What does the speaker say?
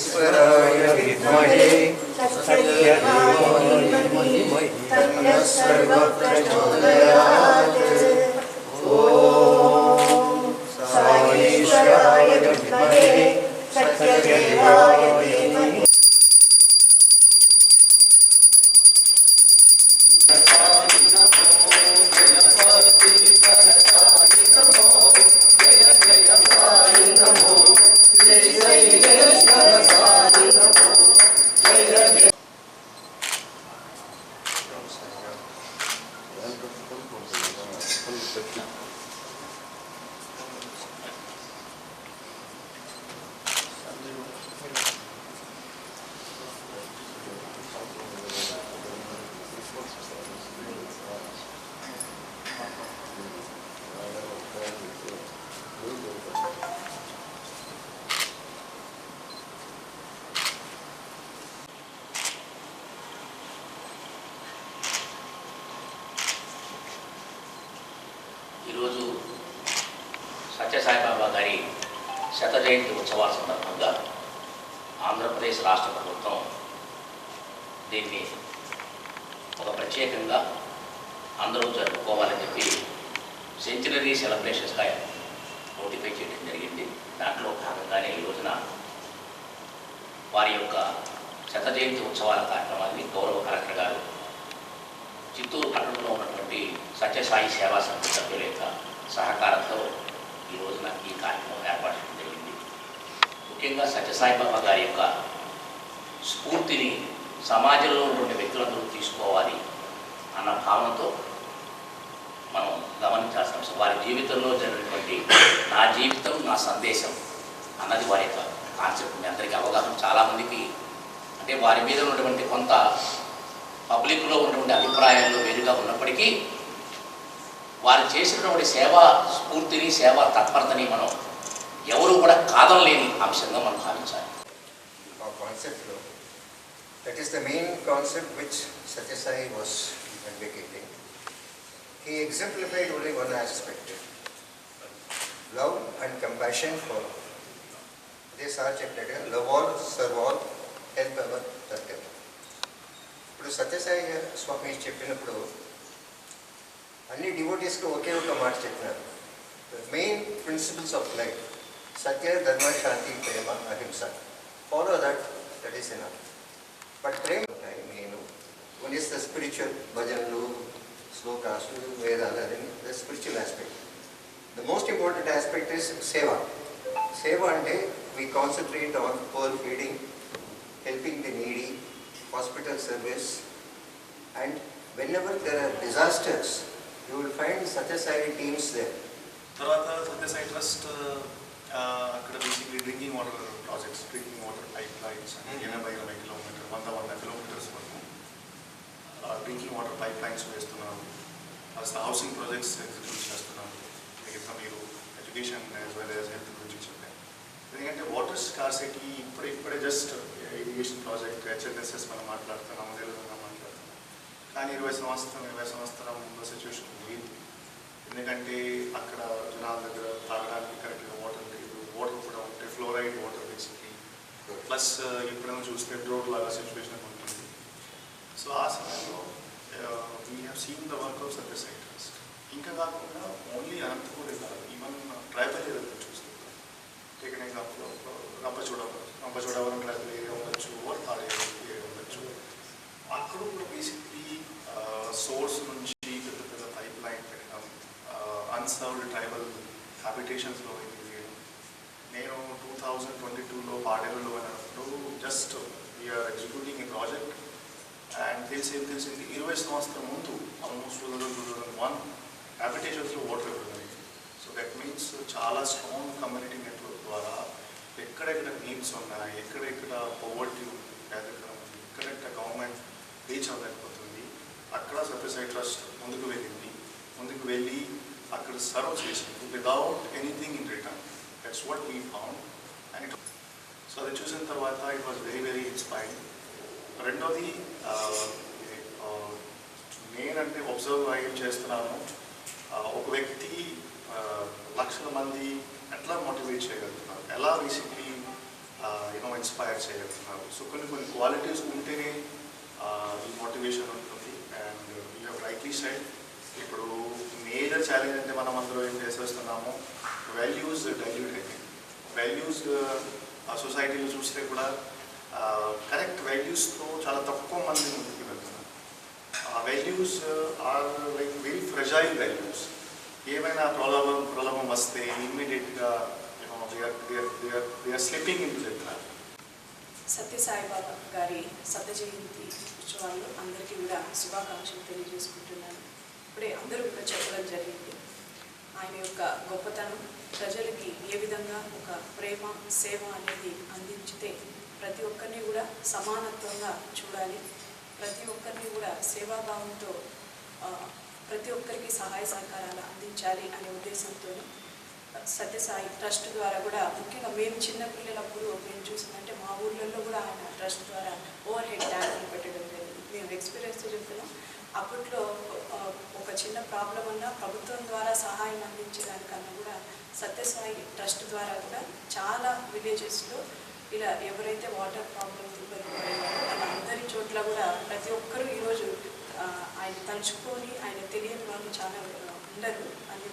ईश्वरायविद्महे तस्य तन्नः सर्वप्रचोदयात् ఈరోజు సత్యసాయిబాబా గారి శత జయంతి ఉత్సవాల సందర్భంగా ఆంధ్రప్రదేశ్ రాష్ట్ర ప్రభుత్వం దీన్ని ఒక ప్రత్యేకంగా అందరూ జరుపుకోవాలని చెప్పి సెంచరీ సెలబ్రేషన్స్గా నోటిఫై చేయడం జరిగింది. దాంట్లో భాగంగానే ఈ రోజున వారి యొక్క శత జయంతి ఉత్సవాల కార్యక్రమాన్ని గౌరవ కలెక్టర్ గారు చిత్తూరు పట్టణంలో ఉన్నటువంటి సత్యసాయి సేవా సంఘ సభ్యుల యొక్క సహకారంతో ఈ రోజున ఈ కార్యక్రమం ఏర్పాటు చేయడం జరిగింది ముఖ్యంగా సత్యసాయి బాబా గారి యొక్క స్ఫూర్తిని సమాజంలో ఉన్నటువంటి వ్యక్తులందరూ తీసుకోవాలి అన్న భావనతో మనం గమనించాల్సిన అంశం వారి జీవితంలో జరిగినటువంటి నా జీవితం నా సందేశం అన్నది వారి యొక్క కాన్సెప్ట్ మీ అందరికీ అవగాహన చాలామందికి అంటే వారి మీద ఉన్నటువంటి కొంత పబ్లిక్లో ఉన్నటువంటి అభిప్రాయాలు వేరుగా ఉన్నప్పటికీ వారు చేసినటువంటి సేవా స్ఫూర్తిని సేవా తత్పరతని మనం ఎవరు కూడా కాదనలేని అంశంగా మనం భావించాలి. That is the main concept which Satyasai was advocating. He exemplified only one aspect, love and compassion for అదే సార్ చెప్పినట్టుగా love all, serve all, help ever serve ever ఇప్పుడు సత్యసాయి స్వామి చెప్పినప్పుడు అన్ని డివోటీస్కి ఒకే ఒక మాట చెప్పినారు. మెయిన్ ప్రిన్సిపల్స్ ఆఫ్ లైఫ్ సత్య ధర్మ శాంతి ప్రేమ అహింస. Follow that that is enough but ప్రేమ ఉంటాయి main one is the spiritual భజనలు శ్లోకాసు వేదాలు అదే the spiritual aspect the most important aspect is సేవ. సేవ అంటే we concentrate on poor feeding helping the needy service and whenever there are disasters you will find Sathya Sai teams there తర్వాత Sathya Sai trust ఆ, అక్కడ basically drinking water projects drinking water pipe lines ఎనభై ఇరవై kilometre వంద వంద kilometres వరకు drinking water pipe lines వేస్తున్నాము కాస్త హౌసింగ్ ప్రాజెక్ట్స్ ఎగ్జిక్యూట్ చేస్తున్నాము మిగతా మీరు education as well as health గురించి చెప్పారు ఎందుకంటే వాటర్ స్కార్సిటీ ఇప్పుడు ఇప్పుడే జస్ట్ ఇరిగేషన్ ప్రాజెక్ట్ హెచ్ఎన్ఎస్ఎస్ మనం మాట్లాడుతున్నాము తెలుగుగా మాట్లాడుతున్నాం. కానీ ఇరవై సంవత్సరం ఇరవై సంవత్సరం ముందు సిచ్యువేషన్ లేదు. ఎందుకంటే అక్కడ జనాల దగ్గర తాగడానికి కరెక్ట్గా వాటర్ లేదు. వాటర్ కూడా ఉంటే ఫ్లోరైడ్ వాటర్ బేసిక్లీ ప్లస్ ఎప్పుడైనా చూస్తే డ్రోట్ లాగా సిచ్యువేషన్ ఉంటుంది. సో ఆ సమయంలో we have seen the work of service trust ఇంకా కాకుండా ఓన్లీ అనంతపూరే కాదు ఈవెన్ ట్రైబల్ చూస్తుంటాం take an example Rampachodavaram Rampachodavaram tribal area ఉండొచ్చు ఓర్ తాడే ఏరియా ఉండొచ్చు అక్కడ కూడా బేసిక్లీ సోర్స్ నుంచి పెద్ద పెద్ద పైప్ లైన్ పెట్టడం అన్సర్వ్డ్ ట్రైబల్ హ్యాబిటేషన్స్లో చేయడం నేను టూ థౌజండ్ ట్వంటీ టూలో పాడేరులో వెళ్ళినప్పుడు just we are executing a project and తెలిసేది తెలిసింది ఇరవై సంవత్సరం ముందు almost two thousand two thousand one హ్యాబిటేషన్స్లో water ఇవ్వడం సో దట్ మీన్స్ చాలా స్ట్రాంగ్ కమ్యూనిటీ నెట్వర్క్ ద్వారా ఎక్కడెక్కడ నీడ్స్ ఉన్నాయి ఎక్కడెక్కడ పవర్టీ పేదరికం ఉంది ఎక్కడెక్కడ గవర్నమెంట్ రీచ్ అవ్వలేకపోతుంది అక్కడ సత్యసాయి ట్రస్ట్ ముందుకు వెళ్ళింది ముందుకు వెళ్ళి అక్కడ సర్వ్ చేసింది without anything in return that's what we found and so అది చూసిన తర్వాత it was very very inspiring రెండోది నేనంటే ఒబ్జర్వ్ ఏం చేస్తున్నాను. ఒక వ్యక్తి లక్షల మంది ఎట్లా మోటివేట్ చేయగలుగుతున్నారు? ఎలా బేసిక్లీ యూనో ఇన్స్పైర్ చేయగలుగుతున్నారు? సో కొన్ని కొన్ని క్వాలిటీస్ ఉంటేనే ఈ మోటివేషన్ ఉంటుంది. And you have rightly said ఇప్పుడు మేజర్ ఛాలెంజ్ అంటే మనం అందులో ఏం చేసేస్తున్నాము వాల్యూస్ డైల్యూట్ అయిపోయింది వాల్యూస్ ఆ సొసైటీలో చూస్తే కూడా కరెక్ట్ వాల్యూస్తో చాలా తక్కువ మంది ముందుకు వెళ్తున్నారు. ఆ values are like very fragile values ఏదైనా ప్రలోభం ప్రలోభం వస్తే ఇమ్మీడియట్గా you know they are they are slipping గారి సత్య జయంతి ఉత్సవాల్లో అందరికీ కూడా శుభాకాంక్షలు తెలియజేసుకుంటున్నాను. ఇప్పుడే అందరూ కూడా చెప్పడం జరిగింది. ఆయన యొక్క గొప్పతనం ప్రజలకి ఏ విధంగా ఒక ప్రేమ సేవ అనేది అందించితే ప్రతి ఒక్కరిని కూడా సమానత్వంగా చూడాలి. ప్రతి ఒక్కరిని కూడా సేవాభావంతో ప్రతి ఒక్కరికి సహాయ సహకారాలు అందించాలి అనే ఉద్దేశంతో సత్యసాయి ట్రస్ట్ ద్వారా కూడా ముఖ్యంగా మేము చిన్నపిల్లలప్పుడు మేము చూసిందంటే మా ఊర్లలో కూడా ఆయన ట్రస్ట్ ద్వారా ఓవర్ హెడ్ ట్యాంకులు పెట్టడం జరిగింది. మేము ఎక్స్పీరియన్స్ చెప్తున్నాం. అప్పట్లో ఒక చిన్న ప్రాబ్లం అన్నా ప్రభుత్వం ద్వారా సహాయం అందించేదానికన్నా కూడా సత్యసాయి ట్రస్ట్ ద్వారా కూడా చాలా విలేజెస్లో ఇలా ఎవరైతే వాటర్ ప్రాబ్లమ్స్ ఇబ్బంది పడేవారో అందరి చోట్ల కూడా ప్రతి ఒక్కరూ ఈరోజు ఆయన తలుచుకొని ఆయన తెలియని వాళ్ళు చాలా ఉండరు అని